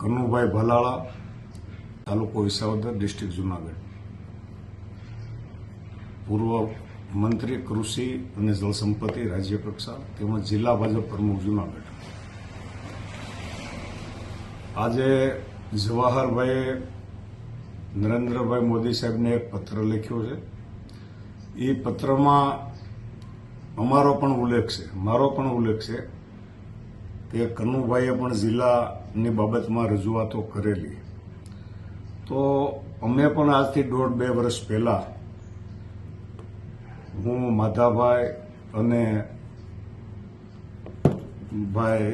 કનુભાઈ ભલાળા, તાલુકો વિસાવદર, ડિસ્ટ્રિક્ટ જુનાગઢ. પૂર્વ મંત્રી કૃષિ અને જળસંપત્તિ રાજ્ય કક્ષા તેમજ જિલ્લા ભાજપ પ્રમુખ જુનાગઢ. આજે જવાહરભાઈએ નરેન્દ્રભાઈ મોદી સાહેબને એક પત્ર લખ્યો છે. એ પત્રમાં અમારો પણ ઉલ્લેખ છે, મારો પણ ઉલ્લેખ છે. કે કનુભાઈએ પણ જિલ્લાની બાબતમાં રજૂઆતો કરેલી. તો અમે પણ આજથી દોઢ બે વર્ષ પહેલા હું માધાભાઈ અને ભાઈ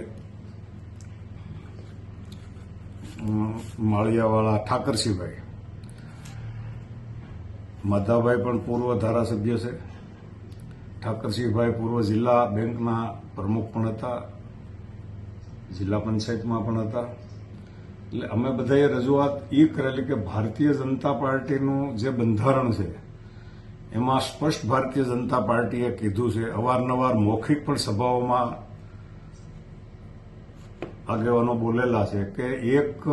માળિયાવાળા ઠાકરસિંહભાઈ. માધાભાઈ પણ પૂર્વ ધારાસભ્ય છે. ઠાકરસિંહભાઈ પૂર્વ જિલ્લા બેંકના પ્રમુખ પણ હતા. જિલ્લા પંચાયતમાં પણ હતા. એટલે અમે બધાએ રજૂઆત એ કરેલી કે ભારતીય જનતા પાર્ટીનું જે બંધારણ છે, એમાં સ્પષ્ટ ભારતીય જનતા પાર્ટીએ કીધું છે. અવારનવાર મૌખિક પણ સભાઓમાં આગેવાનો બોલેલા છે કે એક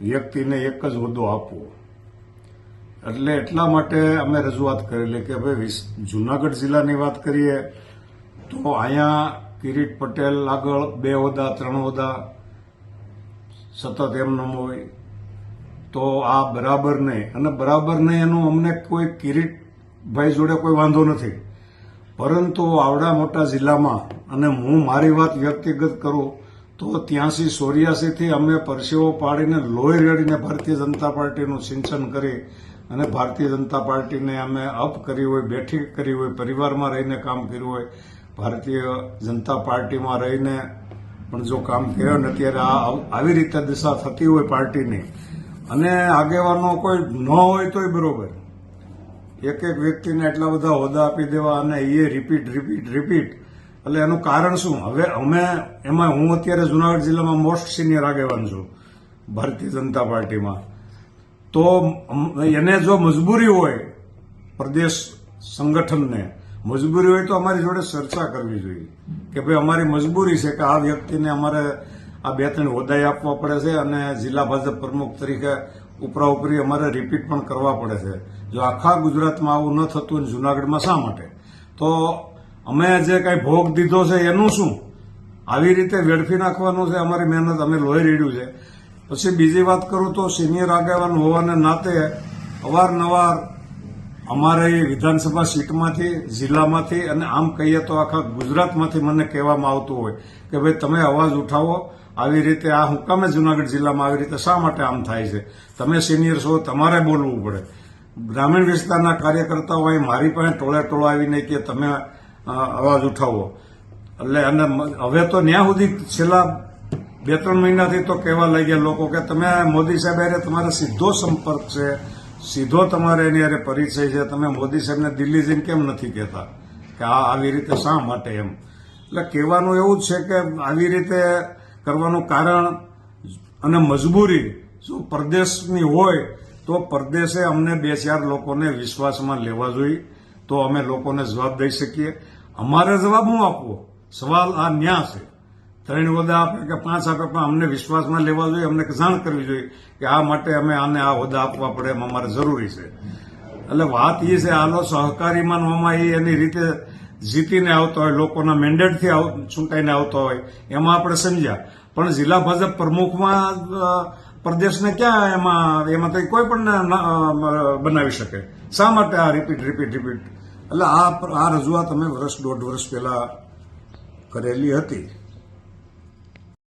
વ્યક્તિને એક જ હોદ્દો આપવો. એટલે એટલા માટે અમે રજૂઆત કરેલી કે ભાઈ જુનાગઢ જિલ્લાની વાત કરીએ તો અહીંયા કિરીટ પટેલ આગળ, બે હોદ્દા, ત્રણ હોદ્દા, સતત એમનો હોય. તો આ બરાબર નહીં. અને બરાબર નહીં એનું અમને કોઈ કિરીટભાઈ જોડે કોઈ વાંધો નથી. પરંતુ આવડા મોટા જિલ્લામાં, અને હું મારી વાત વ્યક્તિગત કરું, તો ત્યાંસી ચોર્યાસીથી અમે પરસેવો પાડીને લોહી રેડીને ભારતીય જનતા પાર્ટીનું સિંચન કરી, અને ભારતીય જનતા પાર્ટીને અમે અપ કરી હોય, બેઠી કરી હોય, પરિવારમાં રહીને કામ કર્યું હોય ભારતીય જનતા પાર્ટીમાં રહીને પણ જો કામ કર્યો ને અત્યારે આ આવી રીતે દિશા થતી હોય પાર્ટીની, અને આગેવાનો કોઈ ન હોય તોય બરોબર. એક એક વ્યક્તિને એટલા બધા હોદ્દા આપી દેવા અને એ રિપીટ રિપીટ રિપીટ એટલે એનું કારણ શું? હવે અમે, એમાં હું અત્યારે જુનાગઢ જિલ્લામાં મોસ્ટ સિનિયર આગેવાન છું, ભારતીય જનતા પાર્ટીમાં. તો એને જો મજબૂરી હોય, પ્રદેશ સંગઠનને મજબૂરી હોય તો અમારી જોડે ચર્ચા કરવી જોઈએ. કે ભાઈ અમારી મજબૂરી છે કે આ વ્યક્તિને અમારે આ બે ત્રણ હોદ્દાએ આપવા પડે છે અને જિલ્લા ભાજપ પ્રમુખ તરીકે ઉપરા ઉપરી અમારે રિપીટ પણ કરવા પડે છે. જો આખા ગુજરાતમાં આવું ન થતું જુનાગઢમાં શા માટે? તો અમે જે કાંઈ ભોગ દીધો છે એનું શું? આવી રીતે વેડફી નાખવાનું છે અમારી મહેનત, અમે લોહી રેડ્યું છે. પછી બીજી વાત કરું તો સિનિયર આગેવાન હોવાને નાતે અવારનવાર અમારે એ વિધાનસભા સીટમાંથી, જિલ્લામાંથી અને આમ કહીએ તો આખા ગુજરાતમાંથી મને કહેવામાં આવતું હોય કે ભાઈ તમે અવાજ ઉઠાવો, આવી રીતે આ હુકામે જુનાગઢ જિલ્લામાં આવી રીતે શા માટે આમ થાય છે? તમે સિનિયર છો, તમારે બોલવું પડે. ગ્રામીણ વિસ્તારના કાર્યકર્તાઓ અહીં મારી પાસે ટોળે ટોળો આવીને કે તમે અવાજ ઉઠાવો. એટલે અને હવે તો ત્યાં સુધી છેલ્લા બે ત્રણ મહિનાથી તો કહેવા લાગ્યા લોકો કે તમે મોદી સાહેબ તમારો તમારે સીધો સંપર્ક છે. સીધો તમારે એની અરે પરિચય છે. તમે મોદી સાહેબને દિલ્હી જઈને કેમ નથી કહેતા? કે આ આવી રીતે શા માટે એમ? એટલે કહેવાનું એવું જ છે કે આવી રીતે કરવાનું કારણ અને મજબૂરી જો પરદેશની હોય, તો પરદેશે અમને બે ચાર લોકોને વિશ્વાસમાં લેવા જોઈએ. તો અમે લોકોને જવાબ દઈ શકીએ. અમારે જવાબ હું આપવો? સવાલ આ ન્યા છે. ત્રણ હોદ્દા આપે કે પાંચ આપે, પણ અમને વિશ્વાસમાં લેવા જોઈએ, અમને જાણ કરવી જોઈએ કે આ માટે અમે આને આ હોદ્દા આપવા પડે એમ અમારે જરૂરી છે. એટલે વાત એ છે, આનો સહકારીમાં માનવામાં એ એની રીતે જીતીને આવતો હોય, લોકોના મેન્ડેટથી ચૂંટાઈને આવતો હોય, એમાં આપણે સમજ્યા. પણ જિલ્લા ભાજપ પ્રમુખમાં પ્રદેશને ક્યાં એમાં એમાં તો કોઈ પણ બનાવી શકે. શા માટે આ રિપીટ રિપીટ રિપીટ એટલે આ આ રજૂઆત અમે વર્ષ દોઢ વર્ષ પહેલા કરેલી હતી.